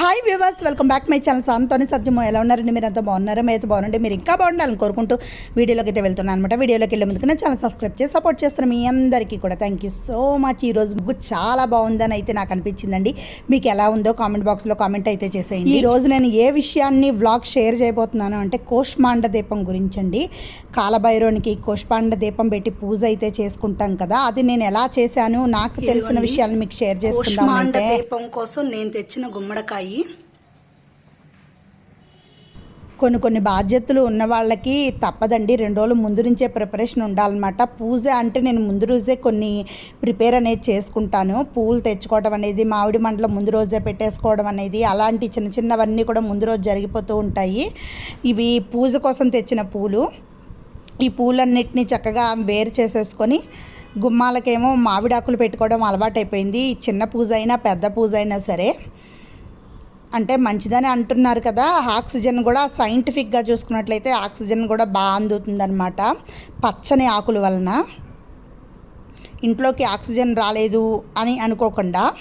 Hi viewers welcome back my channel సాంతోని సత్యమో ఎలా ఉన్నారండి మీరు అంతా బాగున్నారా? మీరు బాగుంటే మీరు ఇంకా బాగుండాలని కోరుకుంటూ వీడియోలోకి అయితే వెళ్తున్నాను అనమాట వీడియోలోకి వెళ్ళే ముందుకు నా ఛానల్ సబ్స్క్రైబ్ చేసి సపోర్ట్ చేస్తున్న మీ అందరికీ కూడా థ్యాంక్ యూ సో మచ్ ఈ రోజు బుక్ చాలా బాగుందని అయితే నాకు అనిపించిందండి. మీకు ఎలా ఉందో కామెంట్ బాక్స్లో కామెంట్ అయితే చేసేయండి. ఈ రోజు నేను ఏ విషయాన్ని వ్లాగ్ షేర్ చేయబోతున్నాను అంటే కోష్మాండ దీపం గురించండి. కాలభైరవునికి కోష్మాండ దీపం పెట్టి పూజ అయితే చేసుకుంటాం కదా అది నేను ఎలా చేశాను నాకు తెలిసిన విషయాలను మీకు షేర్ చేసుకుంటాను దీపం కోసం నేను తెచ్చిన గుమ్మడికాయ కొన్ని కొన్ని బాధ్యతలు ఉన్న వాళ్ళకి తప్పదండి. రెండు రోజులు ముందు నుంచే ప్రిపరేషన్ ఉండాలన్నమాట. పూజ అంటే నేను ముందు రోజే కొన్ని ప్రిపేర్ అనేది చేసుకుంటాను. పూలు తెచ్చుకోవడం అనేది మామిడి మంటల ముందు రోజే పెట్టేసుకోవడం అనేది అలాంటి చిన్న చిన్నవన్నీ కూడా ముందు రోజు జరిగిపోతూ ఉంటాయి. ఇవి పూజ కోసం తెచ్చిన పూలు. ఈ పూలన్నిటిని చక్కగా వేరు చేసేసుకొని గుమ్మాలకేమో మామిడాకులు పెట్టుకోవడం అలవాటైపోయింది. చిన్న పూజ అయినా పెద్ద పూజ అయినా సరే. అంటే మంచిదని అంటున్నారు కదా ఆక్సిజన్ కూడా సైంటిఫిక్గా చూసుకున్నట్లయితే ఆక్సిజన్ కూడా బాగా అందుతుందన్నమాట. పచ్చని ఆకుల వలన. ఇంట్లోకి ఆక్సిజన్ రాలేదు అని అనుకోకుండా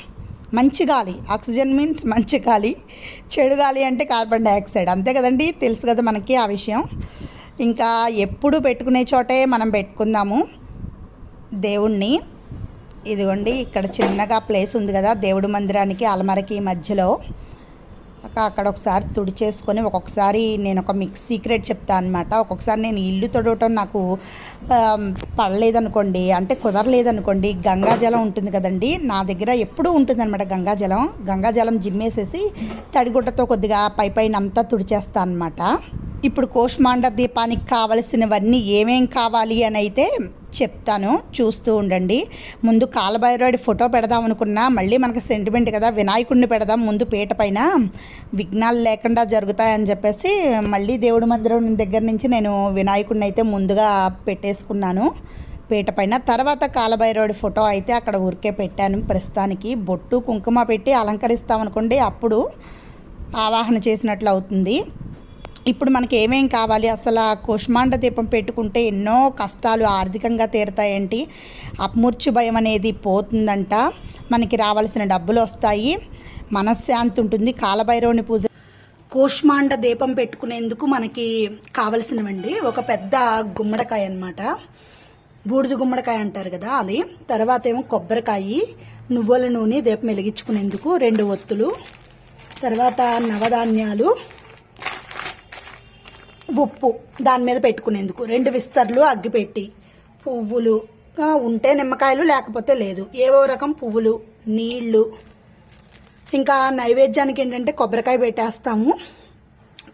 మంచి గాలి ఆక్సిజన్ మీన్స్ మంచి గాలి చెడు గాలి అంటే కార్బన్ డైఆక్సైడ్ అంతే కదండి? తెలుసు కదా మనకి ఆ విషయం. ఇంకా ఎప్పుడు పెట్టుకునే చోటే మనం పెట్టుకుందాము. దేవుణ్ణి. ఇదిగోండి ఇక్కడ చిన్నగా ప్లేస్ ఉంది కదా దేవుడి మందిరానికి అలమరకి మధ్యలో. అక్కడ ఒకసారి తుడిచేసుకొని ఒక్కొక్కసారి నేను ఒక మిక్స్ సీక్రెట్ చెప్తాను అనమాట ఒక్కొక్కసారి నేను ఇల్లు తొడవటం నాకు పడలేదనుకోండి అంటే కుదరలేదనుకోండి గంగాజలం ఉంటుంది కదండి. నా దగ్గర ఎప్పుడూ ఉంటుంది అనమాట గంగాజలం గంగాజలం జిమ్మేసేసి తడిగుడ్డతో కొద్దిగా పై పైన అంతా తుడిచేస్తాను అనమాట ఇప్పుడు కోష్మాండ దీపానికి కావలసినవన్నీ ఏమేం కావాలి అని అయితే చెప్తాను. చూస్తూ ఉండండి. ముందు కాలభైరవుడి ఫోటో పెడదాం అనుకున్నా మళ్ళీ మనకు సెంటిమెంట్ కదా వినాయకుడిని పెడదాం ముందు పీట పైన విఘ్నాలు లేకుండా జరుగుతాయని చెప్పేసి మళ్ళీ దేవుడి మందిరం దగ్గర నుంచి నేను వినాయకుడిని అయితే ముందుగా పెట్టేసుకున్నాను. పీట పైన తర్వాత కాలభైరవుడి ఫోటో అయితే అక్కడ ఊరికే పెట్టాను. ప్రస్తుతానికి బొట్టు కుంకుమ పెట్టి అలంకరిస్తామనుకోండి అప్పుడు ఆవాహన చేసినట్లు అవుతుంది. ఇప్పుడు మనకి ఏమేం కావాలి? అసలు ఆ కుష్మాండ దీపం పెట్టుకుంటే ఎన్నో కష్టాలు ఆర్థికంగా తీరుతాయంటి? అపమూర్చి భయం అనేది పోతుందంట. మనకి రావాల్సిన డబ్బులు వస్తాయి. మనశ్శాంతి ఉంటుంది. కాలభైరవుని పూజ కోష్మాండ దీపం పెట్టుకునేందుకు మనకి కావలసినవండి. ఒక పెద్ద గుమ్మడికాయ అన్నమాట. బూడిద గుమ్మడికాయ అంటారు కదా అది. తర్వాత ఏమో కొబ్బరికాయ నువ్వుల నూనె దీపం వెలిగించుకునేందుకు రెండు ఒత్తులు. తర్వాత నవధాన్యాలు ఉప్పు దాని మీద పెట్టుకునేందుకు. రెండు విస్తర్లు అగ్గిపెట్టి. పువ్వులు. ఉంటే నిమ్మకాయలు లేకపోతే లేదు. ఏవో రకం పువ్వులు నీళ్ళు. ఇంకా నైవేద్యానికి ఏంటంటే కొబ్బరికాయ పెట్టేస్తాము.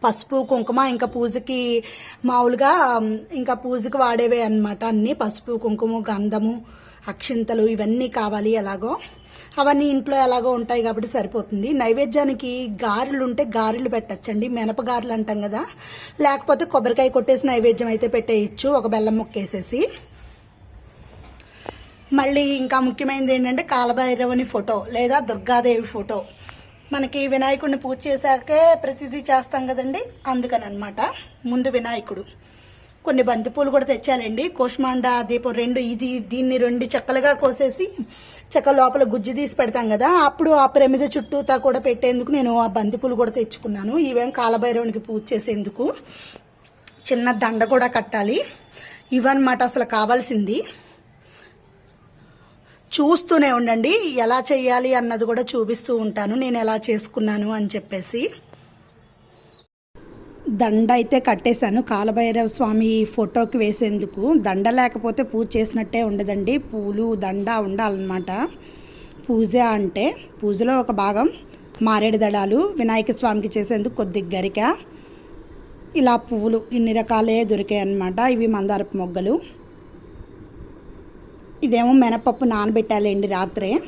పసుపు కుంకుమ ఇంకా పూజకి మామూలుగా ఇంకా పూజకి వాడేవే అన్నమాట అన్నీ. పసుపు కుంకుమ గంధము అక్షింతలు ఇవన్నీ కావాలి ఎలాగో. అవన్నీ ఇంట్లో ఎలాగో ఉంటాయి కాబట్టి సరిపోతుంది. నైవేద్యానికి గారెలు ఉంటే గారెలు పెట్టచ్చండి. మినప గారెలు అంటాం కదా. లేకపోతే కొబ్బరికాయ కొట్టేసి నైవేద్యం అయితే పెట్టేయచ్చు. ఒక బెల్లం ముక్కేసేసి. మళ్ళీ ఇంకా ముఖ్యమైనది ఏంటంటే కాలభైరవుని ఫోటో లేదా దుర్గాదేవి ఫోటో. మనకి వినాయకుడిని పూజ చేశాకే ప్రతిదీ చేస్తాం కదండి. అందుకని అనమాట ముందు వినాయకుడు. కొన్ని బంతిపూలు కూడా తెచ్చాలండి. కోష్మాండ దీపం రెండు ఇది దీన్ని రెండు చెక్కలుగా కోసేసి చెక్క లోపల గుజ్జు తీసి పెడతాం కదా. అప్పుడు ఆ ప్రమిద చుట్టూతా కూడా పెట్టేందుకు నేను ఆ బంతిపూలు కూడా తెచ్చుకున్నాను. ఇవేం కాలభైరవునికి పూజ చేసేందుకు. చిన్న దండ కూడా కట్టాలి. ఇవన్నమాట అసలు కావాల్సింది. చూస్తూనే ఉండండి. ఎలా చేయాలి అన్నది కూడా చూపిస్తూ ఉంటాను. నేను ఎలా చేసుకున్నాను అని చెప్పేసి. దండ అయితే కట్టేశాను. కాలభైరవ స్వామి ఫోటోకి వేసేందుకు. దండ లేకపోతే పూజ చేసినట్టే ఉండదండి. పూలు దండ ఉండాలన్నమాట. పూజ అంటే పూజలో ఒక భాగం మారేడు దళాలు వినాయక స్వామికి చేసేందుకు కొద్ది గరిక ఇలా పువ్వులు ఇన్ని రకాలే దొరికాయి అన్నమాట ఇవి మందారపు మొగ్గలు. ఇదేమో మినపప్పు నానబెట్టాలండి రాత్రే.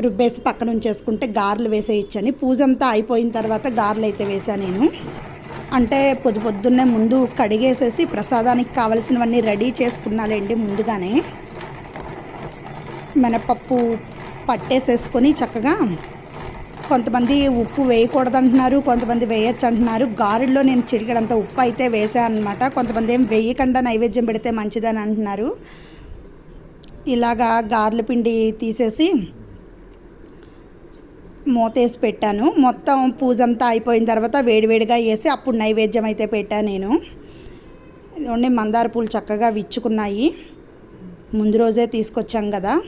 రుబ్బేసి పక్కన ఉంచేసుకుంటే గారెలు వేసేయచ్చని. పూజ అంతా అయిపోయిన తర్వాత గారెలు అయితే వేశాను నేను. అంటే పొద్దు పొద్దున్నే ముందు కడిగేసేసి ప్రసాదానికి కావలసినవన్నీ రెడీ చేసుకున్నాలేండి ముందుగానే. మినపప్పు పట్టేసేసుకొని చక్కగా కొంతమంది ఉప్పు వేయకూడదు అంటున్నారు కొంతమంది వేయచ్చు అంటున్నారు గారెల్లో నేను చిటికడంత ఉప్పు అయితే వేసాను అనమాట కొంతమంది ఏం వేయకుండా నైవేద్యం పెడితే మంచిదని అంటున్నారు. ఇలాగా గారెల పిండి తీసేసి మూతేసి పెట్టాను. మొత్తం పూజ అంతా అయిపోయిన తర్వాత వేడివేడిగా వేసి అప్పుడు నైవేద్యం అయితే పెట్టాను నేను. ఇదిగోండి మందార పూలు చక్కగా విచ్చుకున్నాయి. ముందు రోజే తీసుకొచ్చాం కదా.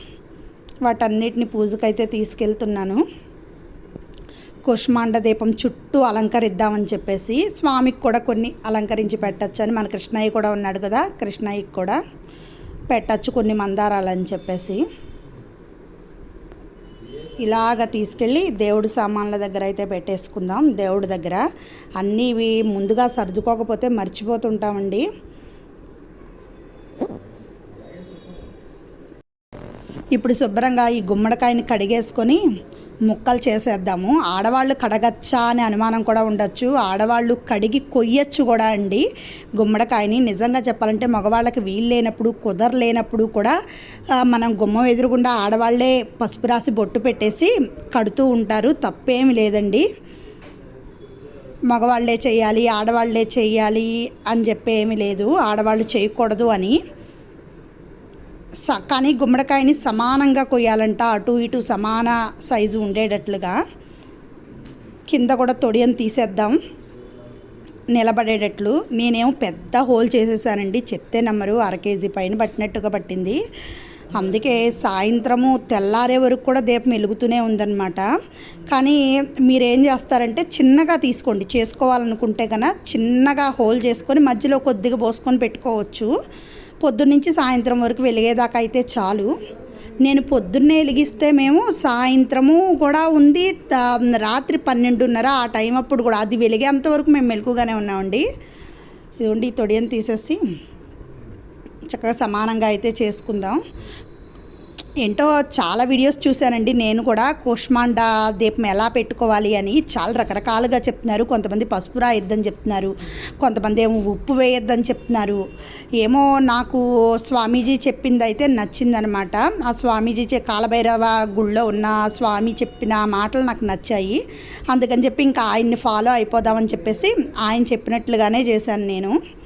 వాటన్నిటిని పూజకైతే తీసుకెళ్తున్నాను. కుష్మాండ దీపం చుట్టూ అలంకరిద్దామని చెప్పేసి స్వామికి కూడా కొన్ని అలంకరించి పెట్టచ్చు అని మన కృష్ణయ్య కూడా ఉన్నాడు కదా కృష్ణయ్యకి కూడా పెట్టచ్చు కొన్ని మందారాలని చెప్పేసి. ఇలాగ తీసుకెళ్ళి దేవుడి సామాన్ల దగ్గర అయితే పెట్టేసుకుందాం. దేవుడి దగ్గర అన్నీ ఇవి ముందుగా సర్దుకోకపోతే మర్చిపోతుంటామండి. ఇప్పుడు శుభ్రంగా ఈ గుమ్మడికాయని కడిగేసుకొని ముక్కలు చేసేద్దాము. ఆడవాళ్ళు కడగచ్చా అనే అనుమానం కూడా ఉండొచ్చు. ఆడవాళ్ళు కడిగి కొయ్యొచ్చు కూడా అండి. గుమ్మడికాయని నిజంగా చెప్పాలంటే మగవాళ్ళకి వీలు లేనప్పుడు కుదరలేనప్పుడు కూడా మనం గుమ్మం ఎదురుగుండా ఆడవాళ్ళే పసుపు రాసి బొట్టు పెట్టేసి కడుతూ ఉంటారు. తప్పేమి లేదండి. మగవాళ్ళే చేయాలి ఆడవాళ్ళే చేయాలి అని చెప్పేమీ లేదు. ఆడవాళ్ళు చేయకూడదు అని స కానీ గుమ్మడికాయని సమానంగా కొయ్యాలంట అటు ఇటు సమాన సైజు ఉండేటట్లుగా. కింద కూడా తొడియని తీసేద్దాం. నిలబడేటట్లు. నేనేమో పెద్ద హోల్ చేసేసానండి. చెప్తే నెంబరు అర కేజీ పైన పట్టినట్టుగా పట్టింది. అందుకే సాయంత్రము తెల్లారే వరకు కూడా దీపం వెలుగుతూనే ఉందన్నమాట. కానీ మీరేం చేస్తారంటే చిన్నగా తీసుకోండి. చేసుకోవాలనుకుంటే కన్నా చిన్నగా హోల్ చేసుకొని మధ్యలో కొద్దిగా పోసుకొని పెట్టుకోవచ్చు. పొద్దున్నుంచి సాయంత్రం వరకు వెలిగేదాకా అయితే చాలు. నేను పొద్దున్నే వెలిగిస్తే మేము సాయంత్రము కూడా ఉంది. రాత్రి పన్నెండున్నర ఆ టైం అప్పుడు కూడా అది వెలిగేంత వరకు మేము మెలకుగానే ఉన్నామండి. ఇదిగోండి ఈ తొడియని తీసేసి చక్కగా సమానంగా అయితే చేసుకుందాం. ఏంటో చాలా వీడియోస్ చూశానండి. నేను కూడా కుష్మాండ దీపం ఎలా పెట్టుకోవాలి అని చాలా రకరకాలుగా చెప్తున్నారు. కొంతమంది పసుపు రాయొద్దని చెప్తున్నారు. కొంతమంది ఏమో ఉప్పు వేయొద్దని చెప్తున్నారు. ఏమో నాకు స్వామీజీ చెప్పింది అయితే నచ్చిందనమాట. ఆ స్వామీజీ కాలభైరవ గుళ్ళో ఉన్న స్వామి చెప్పిన మాటలు నాకు నచ్చాయి. అందుకని చెప్పి ఇంకా ఆయన్ని ఫాలో అయిపోదామని చెప్పేసి ఆయన చెప్పినట్లుగానే చేశాను నేను.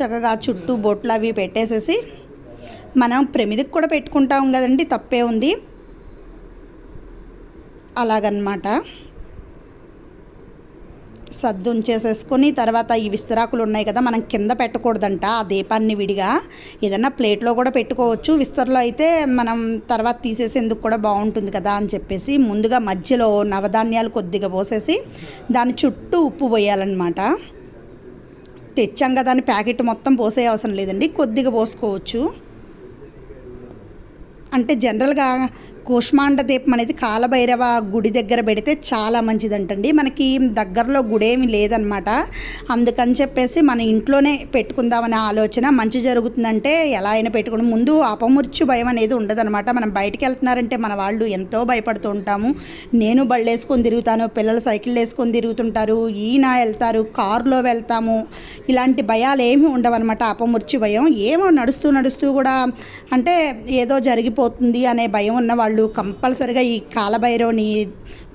చక్కగా చుట్టూ బొట్లు అవి పెట్టేసేసి మనం ప్రమిదికి కూడా పెట్టుకుంటాం కదండి తప్పే ఉంది. అలాగనమాట. సర్దుంచేసేసుకొని తర్వాత ఈ విస్తరాకులు ఉన్నాయి కదా మనం కింద పెట్టకూడదంట ఆ దీపాన్ని విడిగా. ఏదన్నా ప్లేట్లో కూడా పెట్టుకోవచ్చు. విస్తరలో అయితే మనం తర్వాత తీసేసేందుకు కూడా బాగుంటుంది కదా అని చెప్పేసి ముందుగా మధ్యలో నవధాన్యాలు కొద్దిగా పోసేసి దాని చుట్టూ ఉప్పు పోయాలన్నమాట. తెచ్చాం కదా అని ప్యాకెట్ మొత్తం పోసే అవసరం లేదండి. కొద్దిగా పోసుకోవచ్చు. అంటే జనరల్గా కూష్మాండ దీపం అనేది కాలభైరవ గుడి దగ్గర పెడితే చాలా మంచిదంటండి. మనకి దగ్గరలో గుడి ఏమి లేదనమాట. అందుకని చెప్పేసి మన ఇంట్లోనే పెట్టుకుందామనే ఆలోచన. మంచి జరుగుతుందంటే ఎలా అయినా పెట్టుకుని ముందు అపమృత్యు భయం అనేది ఉండదనమాట. మనం బయటికి వెళ్తున్నారంటే మన వాళ్ళు ఎంతో భయపడుతూ ఉంటాము. నేను బళ్ళు వేసుకొని తిరుగుతాను పిల్లలు సైకిల్ వేసుకొని తిరుగుతుంటారు ఈయన వెళ్తారు కారులో వెళ్తాము. ఇలాంటి భయాలు ఏమి ఉండవన్నమాట అపమృత్యు భయం. ఏమో నడుస్తూ నడుస్తూ కూడా అంటే ఏదో జరిగిపోతుంది అనే భయం ఉన్న వాళ్ళు కంపల్సరిగా ఈ కాలభైరవుని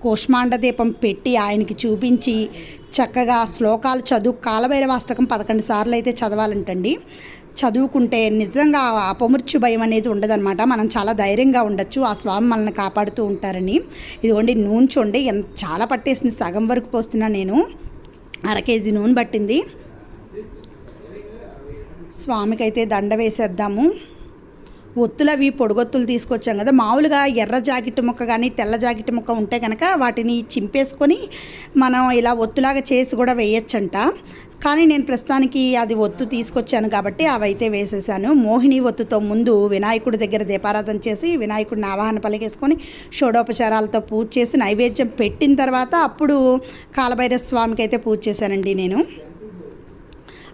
కూష్మాండ దీపం పెట్టి ఆయనకి చూపించి చక్కగా శ్లోకాలు చదువు కాలభైరవ అష్టకం పదకొండు సార్లు అయితే చదవాలంటండి. చదువుకుంటే నిజంగా అపమృత్యు భయం అనేది ఉండదన్నమాట. మనం చాలా ధైర్యంగా ఉండొచ్చు ఆ స్వామి మనల్ని కాపాడుతూ ఉంటారని. ఇదిగోండి నూనె చూడండి ఎంత చాలా పట్టేసింది. సగం వరకు పోస్తున్నా నేను. అర కేజీ నూనె పట్టింది. స్వామికి అయితే దండ వేసేద్దాము. ఒత్తులు అవి పొడుగొత్తులు తీసుకొచ్చాం కదా. మామూలుగా ఎర్ర జాకెట్ ముక్క కానీ తెల్ల జాకెట్ ముక్క ఉంటే కనుక వాటిని చింపేసుకొని మనం ఇలా ఒత్తులాగా చేసి కూడా వేయచ్చంట. కానీ నేను ప్రస్తుతానికి అది ఒత్తు తీసుకొచ్చాను కాబట్టి అవైతే వేసేసాను. మోహిని ఒత్తుతో ముందు వినాయకుడి దగ్గర దీపారాధన చేసి వినాయకుడిని ఆవాహన పలికేసుకొని షోడోపచారాలతో పూజ చేసి నైవేద్యం పెట్టిన తర్వాత అప్పుడు కాలభైరవ స్వామికి అయితే పూజ చేశానండి నేను.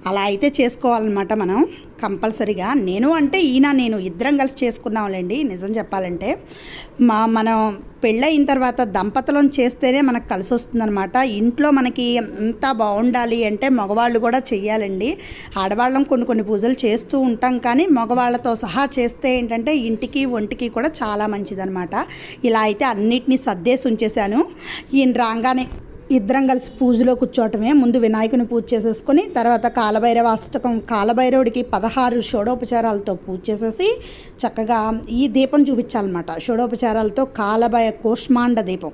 అలా అయితే చేసుకోవాలన్నమాట మనం కంపల్సరీగా. నేను అంటే ఈయన నేను ఇద్దరం కలిసి చేసుకున్నాంలేండి నిజం చెప్పాలంటే. మా మనం పెళ్ళయిన తర్వాత దంపతులను చేస్తేనే మనకు కలిసి వస్తుందన్నమాట ఇంట్లో మనకి అంతా బాగుండాలి అంటే మగవాళ్ళు కూడా చెయ్యాలండి. ఆడవాళ్ళం కొన్ని కొన్ని పూజలు చేస్తూ ఉంటాం కానీ మగవాళ్ళతో సహా చేస్తే ఏంటంటే ఇంటికి ఒంటికి కూడా చాలా మంచిదన్నమాట. ఇలా అయితే అన్నిటినీ సర్దేసి ఉంచేశాను. ఈయన రాగానే ఇద్దరం కలిసి పూజలో కూర్చోవటమే ముందు వినాయకుని పూజ చేసేసుకొని తర్వాత కాలభైరవ అష్టకం కాలభైరవుడికి పదహారు షోడోపచారాలతో పూజ చేసేసి చక్కగా ఈ దీపం చూపించాలన్నమాట. షోడోపచారాలతో కాలభయ కోష్మాండ దీపం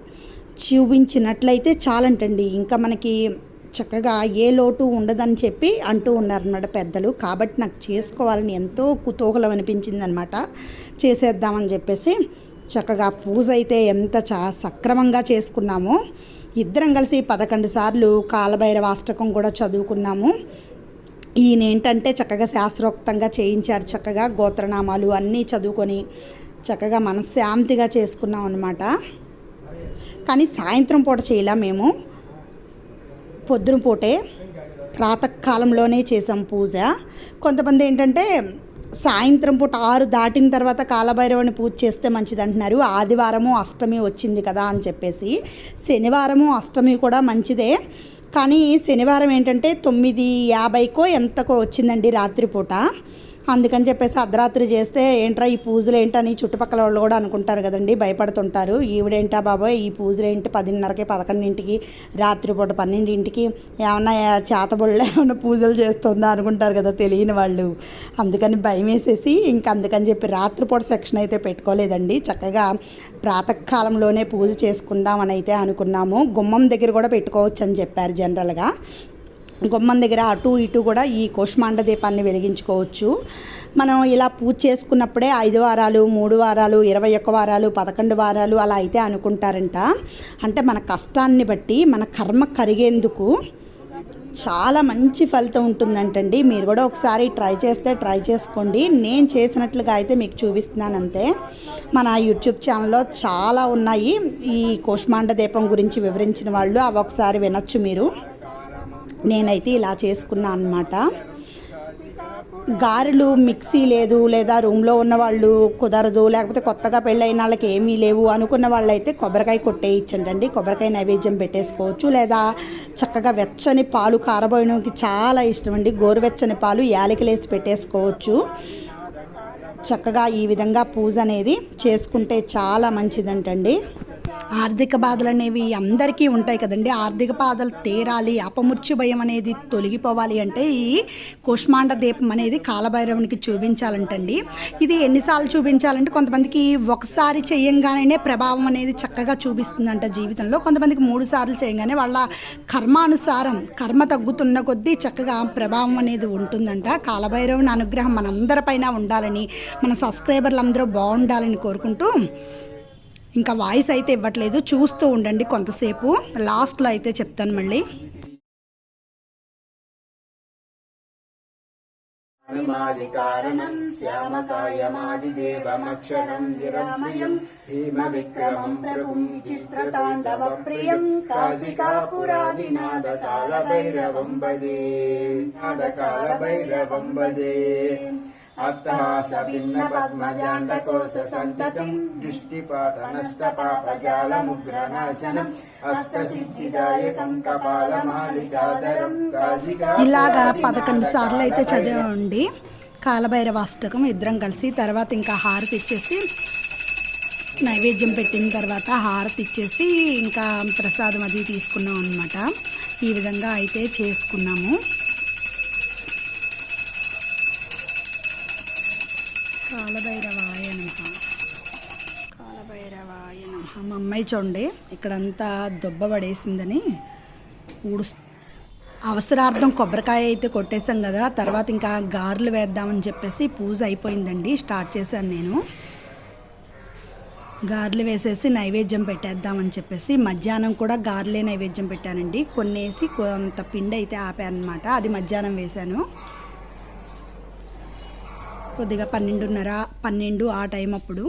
చూపించినట్లయితే చాలంటండి. ఇంకా మనకి చక్కగా ఏ లోటు ఉండదని చెప్పి అంటూ ఉన్నారన్నమాట పెద్దలు. కాబట్టి నాకు చేసుకోవాలని ఎంతో కుతూహలం అనిపించింది అనమాట చేసేద్దామని చెప్పేసి చక్కగా పూజ అయితే ఎంత చా సక్రమంగా చేసుకున్నామో ఇద్దరం కలిసి పదకొండు సార్లు కాలభైరవ అష్టకం కూడా చదువుకున్నాము. ఈయన ఏంటంటే చక్కగా శాస్త్రోక్తంగా చేయించారు. చక్కగా గోత్రనామాలు అన్నీ చదువుకొని చక్కగా మనశ్శాంతిగా చేసుకున్నాం అనమాట కానీ సాయంత్రం పూట చేయలే మేము. పొద్దున పూటే ప్రాతకాలంలోనే చేసాం పూజ. కొంతమంది ఏంటంటే సాయంత్రం పూట ఆరు దాటిన తర్వాత కాలభైరవుని పూజ చేస్తే మంచిది అంటున్నారు ఆదివారము అష్టమి వచ్చింది కదా అని చెప్పేసి. శనివారము అష్టమి కూడా మంచిదే. కానీ శనివారం ఏంటంటే తొమ్మిది యాభైకో ఎంతకో వచ్చిందండి రాత్రిపూట. అందుకని చెప్పేసి అర్ధరాత్రి చేస్తే ఏంట్రా ఈ పూజలు ఏంటని చుట్టుపక్కల వాళ్ళు కూడా అనుకుంటారు కదండి భయపడుతుంటారు. ఈవిడేంటా బాబోయ్ ఈ పూజలు ఏంటి పదిన్నరకి పదకొండింటికి రాత్రిపూట పన్నెండింటికి ఏమన్నా చేతబొళ్ళు ఏమన్నా పూజలు చేస్తుందా అనుకుంటారు కదా తెలియని వాళ్ళు. అందుకని భయం వేసేసి ఇంక అందుకని చెప్పి రాత్రిపూట సెక్షన్ అయితే పెట్టుకోలేదండి. చక్కగా ప్రాతకాలంలోనే పూజ చేసుకుందామని అయితే అనుకున్నాము. గుమ్మం దగ్గర కూడా పెట్టుకోవచ్చు అని చెప్పారు జనరల్గా. గుమ్మం దగ్గర అటు ఇటు కూడా ఈ కోష్మాండ దీపాన్ని వెలిగించుకోవచ్చు. మనం ఇలా పూజ చేసుకున్నప్పుడే ఐదు వారాలు మూడు వారాలు ఇరవై ఒక్క వారాలు పదకొండు వారాలు అలా అయితే అనుకుంటారంట. అంటే మన కష్టాన్ని బట్టి మన కర్మ కరిగేందుకు చాలా మంచి ఫలితం ఉంటుందంటండి. మీరు కూడా ఒకసారి ట్రై చేస్తే ట్రై చేసుకోండి. నేను చేసినట్లుగా అయితే మీకు చూపిస్తున్నాను అంతే మన యూట్యూబ్ ఛానల్లో చాలా ఉన్నాయి. ఈ కోష్మాండ దీపం గురించి వివరించిన వాళ్ళు అవి ఒకసారి వినొచ్చు మీరు. నేనైతే ఇలా చేసుకున్నాను అనమాట గారెలు మిక్సీ లేదు లేదా రూమ్లో ఉన్న వాళ్ళు కుదరదు లేకపోతే కొత్తగా పెళ్ళైన వాళ్ళకి ఏమీ లేవు అనుకున్న వాళ్ళైతే కొబ్బరికాయ కొట్టేయించండి కొబ్బరికాయ నైవేద్యం పెట్టేసుకోవచ్చు లేదా చక్కగా వెచ్చని పాలు కారబోయడానికి చాలా ఇష్టం అండి గోరువెచ్చని పాలు యాలకులేసి పెట్టేసుకోవచ్చు. చక్కగా ఈ విధంగా పూజ అనేది చేసుకుంటే చాలా మంచిదంటండి. ఆర్థిక బాధలు అనేవి అందరికీ ఉంటాయి కదండి. ఆర్థిక బాధలు తీరాలి అపమృత్యు భయం అనేది తొలగిపోవాలి అంటే ఈ కుష్మాండ దీపం అనేది కాలభైరవునికి చూపించాలంటండి. ఇది ఎన్నిసార్లు చూపించాలంటే కొంతమందికి ఒకసారి చేయంగానే ప్రభావం అనేది చక్కగా చూపిస్తుందంట జీవితంలో. కొంతమందికి మూడు సార్లు చేయగానే వాళ్ళ కర్మానుసారం కర్మ తగ్గుతున్న కొద్దీ చక్కగా ప్రభావం అనేది ఉంటుందంట. కాలభైరవుని అనుగ్రహం మనందరిపైన ఉండాలని మన సబ్స్క్రైబర్లు అందరూ బాగుండాలని కోరుకుంటూ ఇంకా వాయిస్ అయితే ఇవ్వట్లేదు. చూస్తూ ఉండండి కొంతసేపు. లాస్ట్లో అయితే చెప్తాను మళ్ళీ. కారణం శ్యామకాయమాదిదేవమక్షరం నిరమయం భీమవిక్రమం ప్రభుం విచిత్రతాండవ ప్రియం కాశికాపురాదినాదకాలభైరవం భజే నాదకాలభైరవం భజే. అట్టహాస భిన్న పద్మజాండకోశ సంతతిం దృష్టిపాత నష్ట పాపజాలముగ్రనాశనం అష్టసిద్ధిదాయకం కపాలమాలికాదరం కాశికా ఇలాగా పదకొండు సార్లు అయితే చదివండి. కాలభైరవ అష్టకం ఇద్దరం కలిసి తర్వాత ఇంకా హారతి ఇచ్చేసి నైవేద్యం పెట్టిన తర్వాత హారతి ఇచ్చేసి ఇంకా ప్రసాదం అది తీసుకున్నాం అనమాట ఈ విధంగా అయితే చేసుకున్నాము. కాలభైరవాయ నమ. కాలభైరవాయ నమ. మా అమ్మాయి చూడండి ఇక్కడంతా దొబ్బ పడేసిందని ఊడుస్తూ అవసరార్థం కొబ్బరికాయ అయితే కొట్టేశాం కదా తర్వాత ఇంకా గారెలు వేద్దామని చెప్పేసి పూజ అయిపోయిందండి స్టార్ట్ చేశాను నేను. గారెలు వేసేసి నైవేద్యం పెట్టేద్దామని చెప్పేసి మధ్యాహ్నం కూడా గారెలే నైవేద్యం పెట్టానండి. కొన్ని వేసి కొంత పిండి అయితే ఆపానమాట అది మధ్యాహ్నం వేశాను. కొద్దిగా పన్నెండున్నర పన్నెండు ఆ టైం అప్పుడు.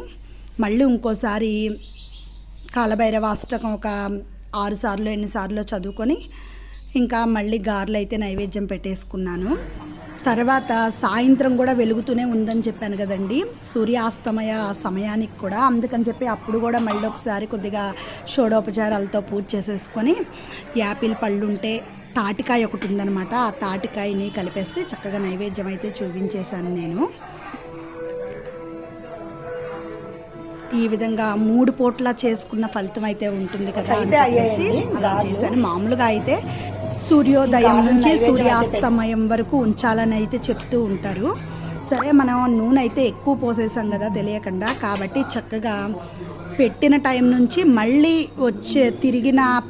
మళ్ళీ ఇంకోసారి కాలభైరవ అష్టకం ఒక ఆరు సార్లు ఎన్నిసార్లు చదువుకొని ఇంకా మళ్ళీ గారెలు అయితే నైవేద్యం పెట్టేసుకున్నాను. తర్వాత సాయంత్రం కూడా వెలుగుతూనే ఉందని చెప్పాను కదండి. సూర్యాస్తమయ సమయానికి కూడా. అందుకని చెప్పి అప్పుడు కూడా మళ్ళీ ఒకసారి కొద్దిగా షోడోపచారాలతో పూజ చేసేసుకొని యాపిల్ పళ్ళు ఉంటే తాటికాయ ఒకటి ఉందనమాట ఆ తాటికాయని కలిపేసి చక్కగా నైవేద్యం అయితే చూపించేశాను నేను. ఈ విధంగా మూడు పూట్ల చేసుకున్న ఫలితం అయితే ఉంటుంది కదా అని అయితే చెప్పేసి అలా. చేశాను. మామూలుగా అయితే సూర్యోదయం నుంచి సూర్యాస్తమయం వరకు ఉంచాలని అయితే చెప్తూ ఉంటారు. సరే మనం నూనె అయితే ఎక్కువ పోసేసాం కదా తెలియకుండా. కాబట్టి చక్కగా పెట్టిన టైం నుంచి మళ్ళీ వచ్చే తిరిగిన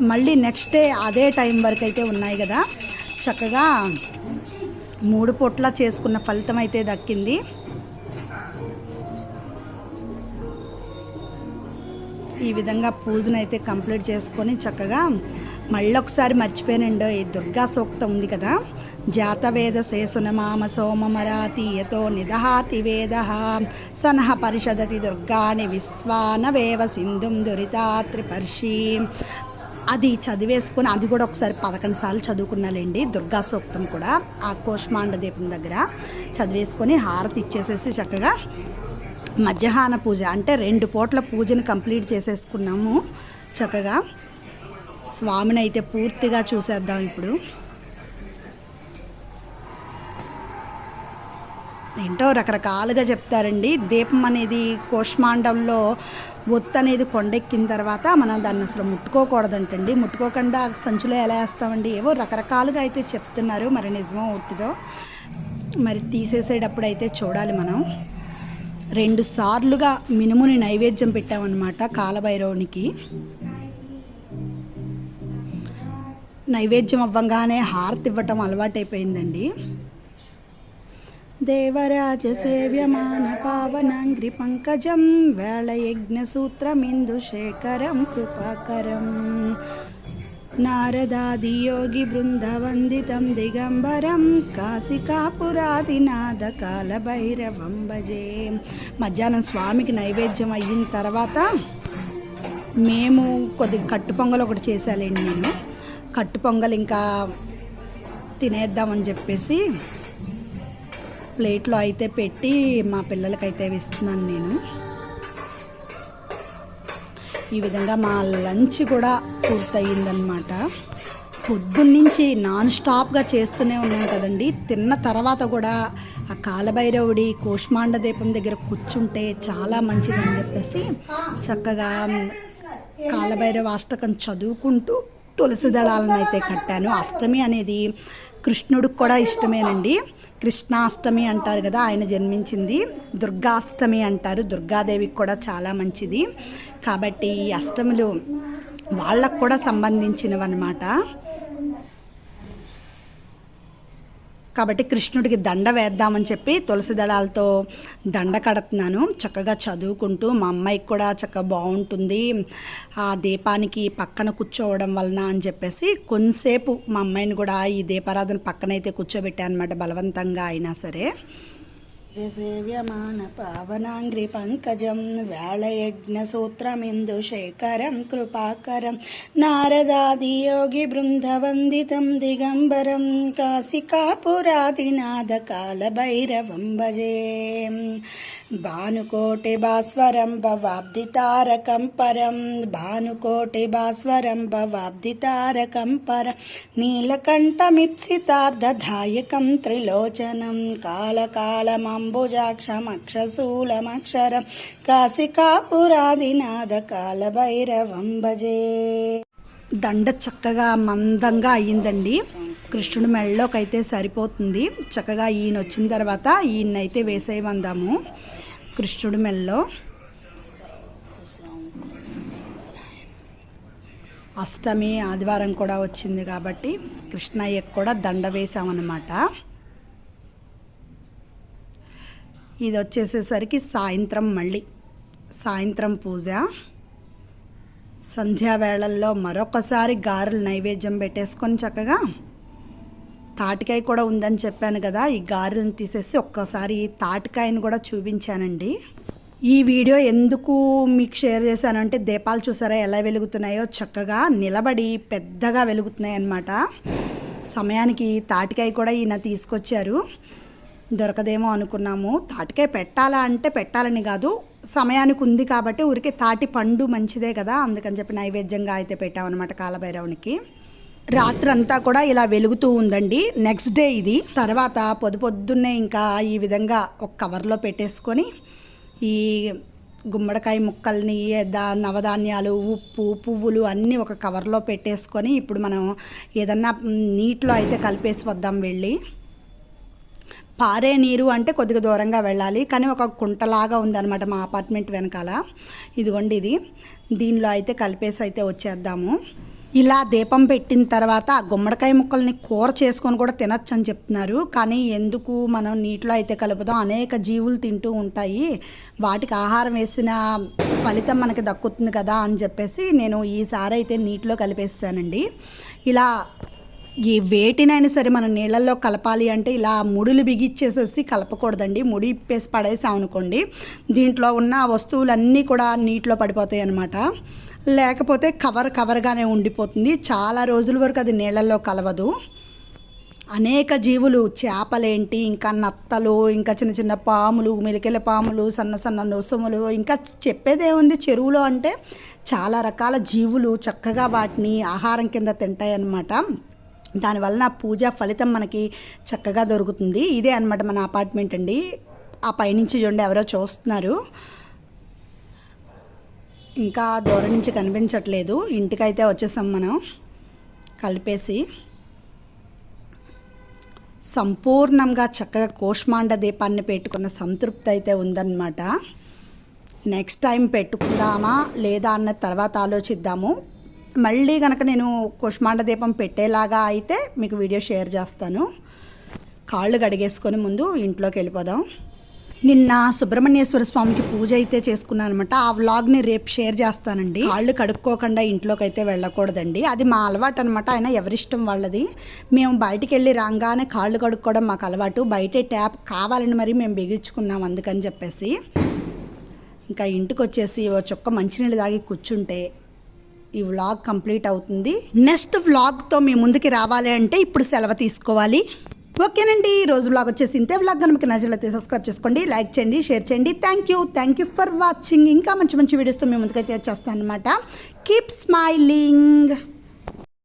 మళ్ళీ నెక్స్ట్ డే అదే టైం వరకు అయితే ఉన్నాయి కదా. చక్కగా మూడు పూట్ల చేసుకున్న ఫలితం అయితే దక్కింది. ఈ విధంగా పూజను అయితే కంప్లీట్ చేసుకొని చక్కగా మళ్ళీ ఒకసారి మర్చిపోయినండు ఈ దుర్గా సూక్తం ఉంది కదా. జాతవేద శేసునమామ సోమమరాతీయతో నిదహాతి వేద. సనహ పరిషదతి దుర్గాని విశ్వానవేవ సింధుం దురితాత్రిపర్షి అది చదివేసుకొని అది కూడా ఒకసారి పదకొండు సార్లు చదువుకున్నాలండి దుర్గా సూక్తం కూడా ఆ కోష్మాండ దీపం దగ్గర. చదివేసుకొని హారతి ఇచ్చేసేసి చక్కగా మధ్యాహ్న పూజ అంటే రెండు పూట్ల పూజను కంప్లీట్ చేసేసుకున్నాము చక్కగా. స్వామిని అయితే పూర్తిగా చూసేద్దాం ఇప్పుడు. ఏంటో రకరకాలుగా చెప్తారండి. దీపం అనేది కోష్మాండంలో ఒత్తు అనేది కొండెక్కిన తర్వాత మనం దాన్ని అసలు ముట్టుకోకూడదంటండి. ముట్టుకోకుండా సంచిలో ఎలా వేస్తామండి? ఏవో రకరకాలుగా అయితే చెప్తున్నారు. మరి నిజమో ఒట్టిదో మరి తీసేసేటప్పుడు అయితే చూడాలి మనం. రెండు సార్లుగా మినుముని నైవేద్యం పెట్టామన్నమాట కాలభైరవునికి. నైవేద్యం అవ్వంగానే హారతి ఇవ్వటం అలవాటైపోయిందండి. దేవరాజ సేవ్యమాన పావనాంగ్రి పంకజం వేళయజ్ఞ సూత్రమిందు శేఖరం కృపాకరం. నారదాదియోగి బృందవందితం దిగంబరం కాశికాపురాదినాథ కాలభైరవం భజే. మధ్యాహ్నం స్వామికి నైవేద్యం అయిన తర్వాత మేము కొద్ది కట్టు పొంగల్ ఒకటి చేసాలండి నేను. కట్టు పొంగల్ ఇంకా తినేద్దామని చెప్పేసి ప్లేట్లో అయితే పెట్టి మా పిల్లలకైతే ఇస్తున్నాను నేను. ఈ విధంగా మా లంచ్ కూడా పూర్తయిందనమాట పొద్దున్నుంచి నాన్ స్టాప్గా చేస్తూనే ఉన్నాం కదండి. తిన్న తర్వాత కూడా ఆ కాలభైరవుడి కోష్మాండ దీపం దగ్గర కూర్చుంటే చాలా మంచిదని చెప్పేసి చక్కగా కాలభైరవ అష్టకం చదువుకుంటూ తులసి దళాలను అయితే కట్టాను. అష్టమి అనేది కృష్ణుడికి కూడా ఇష్టమేనండి. కృష్ణాష్టమి అంటారు కదా ఆయన జన్మించింది. దుర్గాష్టమి అంటారు. దుర్గాదేవికి కూడా చాలా మంచిది. కాబట్టి ఈ అష్టములు వాళ్ళకు కూడా సంబంధించినవన్నమాట. కాబట్టి కృష్ణుడికి దండ వేద్దామని చెప్పి తులసి దళాలతో దండ కడుతున్నాను. చక్కగా చదువుకుంటూ మా అమ్మాయికి కూడా చక్కగా బాగుంటుంది. ఆ దీపానికి పక్కన కూర్చోవడం వలన అని చెప్పేసి కొంతసేపు మా అమ్మాయిని కూడా ఈ దీపారాధన పక్కనైతే కూర్చోబెట్టాను అనమాట బలవంతంగా అయినా సరే. సేవ్యమాన పావనాంగ్రి పంకజం వేళయజ్ఞ సూత్రమిందు శేఖరం కృపాకరం నారదాదియోగి బృందవందితం దిగంబరం కాశికాపురాదినాథ కాల భైరవం భజే. భానుకోటి భాస్వరం భవాబ్దితారకం పరం భానుకోటి భాస్వరం భవాబ్దితారకం పరం నీలకంఠమిప్సితార్ధదాయకం త్రిలోచనం కాళకాళమంబుజాక్షమక్షశూలమక్షరం కాశికాపురాదినాథ కాలభైరవం భజే దండ చక్కగా మందంగా అయ్యిందండి. కృష్ణుడి మెళ్ళలోకి అయితే సరిపోతుంది. చక్కగా ఈయన వచ్చిన తర్వాత ఈయనైతే వేసేయమందాము కృష్ణుడి మెల్లో. అష్టమి ఆదివారం కూడా వచ్చింది కాబట్టి కృష్ణయ్యకు కూడా దండ వేసామన్నమాట ఇది వచ్చేసేసరికి సాయంత్రం మళ్ళీ. సాయంత్రం పూజ. సంధ్యావేళల్లో మరొకసారి గారెలు నైవేద్యం పెట్టేసుకొని చక్కగా తాటికాయ కూడా ఉందని చెప్పాను కదా ఈ గారెలను తీసేసి ఒక్కసారి తాటికాయను కూడా చూపించానండి. ఈ వీడియో ఎందుకు మీకు షేర్ చేశానంటే దీపాలు చూసారా ఎలా వెలుగుతున్నాయో చక్కగా నిలబడి పెద్దగా వెలుగుతున్నాయి అన్నమాట. సమయానికి తాటికాయ కూడా ఈయన తీసుకొచ్చారు. దొరకదేమో అనుకున్నాము. తాటికాయ పెట్టాలా అంటే పెట్టాలని కాదు సమయానికి ఉంది కాబట్టి ఊరికే తాటి పండు మంచిదే కదా అందుకని చెప్పి నైవేద్యంగా అయితే పెట్టామన్నమాట కాలభైరవునికి. రాత్రంతా కూడా ఇలా వెలుగుతూ ఉందండి. నెక్స్ట్ డే ఇది. తర్వాత పొద్దు పొద్దున్నే ఇంకా ఈ విధంగా ఒక కవర్లో పెట్టేసుకొని ఈ గుమ్మడికాయ ముక్కల్ని దా నవధాన్యాలు ఉప్పు పువ్వులు అన్నీ ఒక కవర్లో పెట్టేసుకొని ఇప్పుడు మనం ఏదన్నా నీటిలో అయితే కలిపేసి వద్దాం వెళ్ళి. పారే నీరు అంటే కొద్దిగా దూరంగా వెళ్ళాలి. కానీ ఒక కుంటలాగా ఉందన్నమాట మా అపార్ట్మెంట్ వెనకాల. ఇదిగోండి ఇది. దీనిలో అయితే కలిపేసి అయితే వచ్చేద్దాము. ఇలా దీపం పెట్టిన తర్వాత ఆ గుమ్మడికాయ ముక్కల్ని కూర చేసుకొని కూడా తినచ్చు అని చెప్తున్నారు. కానీ ఎందుకు మనం నీటిలో అయితే కలుపుదాం? అనేక జీవులు తింటూ ఉంటాయి. వాటికి ఆహారం వేసిన ఫలితం మనకి దక్కుతుంది కదా అని చెప్పేసి నేను ఈసారి అయితే నీటిలో కలిపేస్తానండి. ఇలా ఈ వేటినైనా సరే మనం నీళ్ళల్లో కలపాలి అంటే ఇలా ముడులు బిగిచ్చేసేసి కలపకూడదండి. ముడి ఇప్పేసి పడేసాం అనుకోండి దీంట్లో ఉన్న వస్తువులన్నీ కూడా నీటిలో పడిపోతాయి అన్నమాట లేకపోతే కవర్ కవర్గానే ఉండిపోతుంది. చాలా రోజుల వరకు అది నీళ్ళల్లో కలవదు. అనేక జీవులు చేపలేంటి ఇంకా నత్తలు ఇంకా చిన్న చిన్న పాములు మెలికెల పాములు సన్న సన్న నొసములు ఇంకా చెప్పేదేముంది చెరువులో అంటే చాలా రకాల జీవులు చక్కగా వాటిని ఆహారం కింద తింటాయి అన్నమాట దానివల్ల పూజ ఫలితం మనకి చక్కగా దొరుకుతుంది. ఇదే అన్నమాట మన అపార్ట్మెంట్ అండి. ఆ పైనుంచి చూడండి ఎవరో చూస్తున్నారు. ఇంకా దూరం నుంచి కనిపించట్లేదు. ఇంటికైతే వచ్చేసాం మనం. కలిపేసి సంపూర్ణంగా చక్కగా కోష్మాండ దీపాన్ని పెట్టుకున్న సంతృప్తి అయితే ఉందన్నమాట. నెక్స్ట్ టైం పెట్టుకుందామా లేదా అన్న తర్వాత ఆలోచిద్దాము. మళ్ళీ కనుక నేను కుష్మాండ దీపం పెట్టేలాగా అయితే మీకు వీడియో షేర్ చేస్తాను. కాళ్ళు కడిగేసుకొని ముందు ఇంట్లోకి వెళ్ళిపోదాం. నిన్న సుబ్రహ్మణ్యేశ్వర స్వామికి పూజ అయితే చేసుకున్నాను అనమాట ఆ వ్లాగ్ని రేపు షేర్ చేస్తానండి. వాళ్ళు కడుక్కోకుండా ఇంట్లోకి అయితే వెళ్ళకూడదండి. అది మా అలవాటు అనమాట ఆయన ఎవరిష్టం వాళ్ళది. మేము బయటికి వెళ్ళి రాగానే కాళ్ళు కడుక్కోవడం మాకు అలవాటు. బయటే ట్యాప్ కావాలని మరి మేము బిగించుకున్నాం అందుకని చెప్పేసి. ఇంకా ఇంటికి వచ్చేసి ఓ చొక్క మంచినీళ్ళు తాగి కూర్చుంటే ఈ వ్లాగ్ కంప్లీట్ అవుతుంది. నెక్స్ట్ వ్లాగ్తో మీ ముందుకి రావాలి అంటే ఇప్పుడు సెలవు తీసుకోవాలి. ఓకేనండి ఈ రోజు బ్లాగ్ వచ్చేసి ఇంతే బ్లాగ్ కనుక మీకు నచ్చినట్లయితే సబ్స్క్రైబ్ చేసుకోండి లైక్ చేయండి షేర్ చేయండి. Thank you thank you for watching ఇంకా మంచి మంచి వీడియోస్తో మేము ముందుకైతే వచ్చేస్తాను అనమాట కీప్ స్మైలింగ్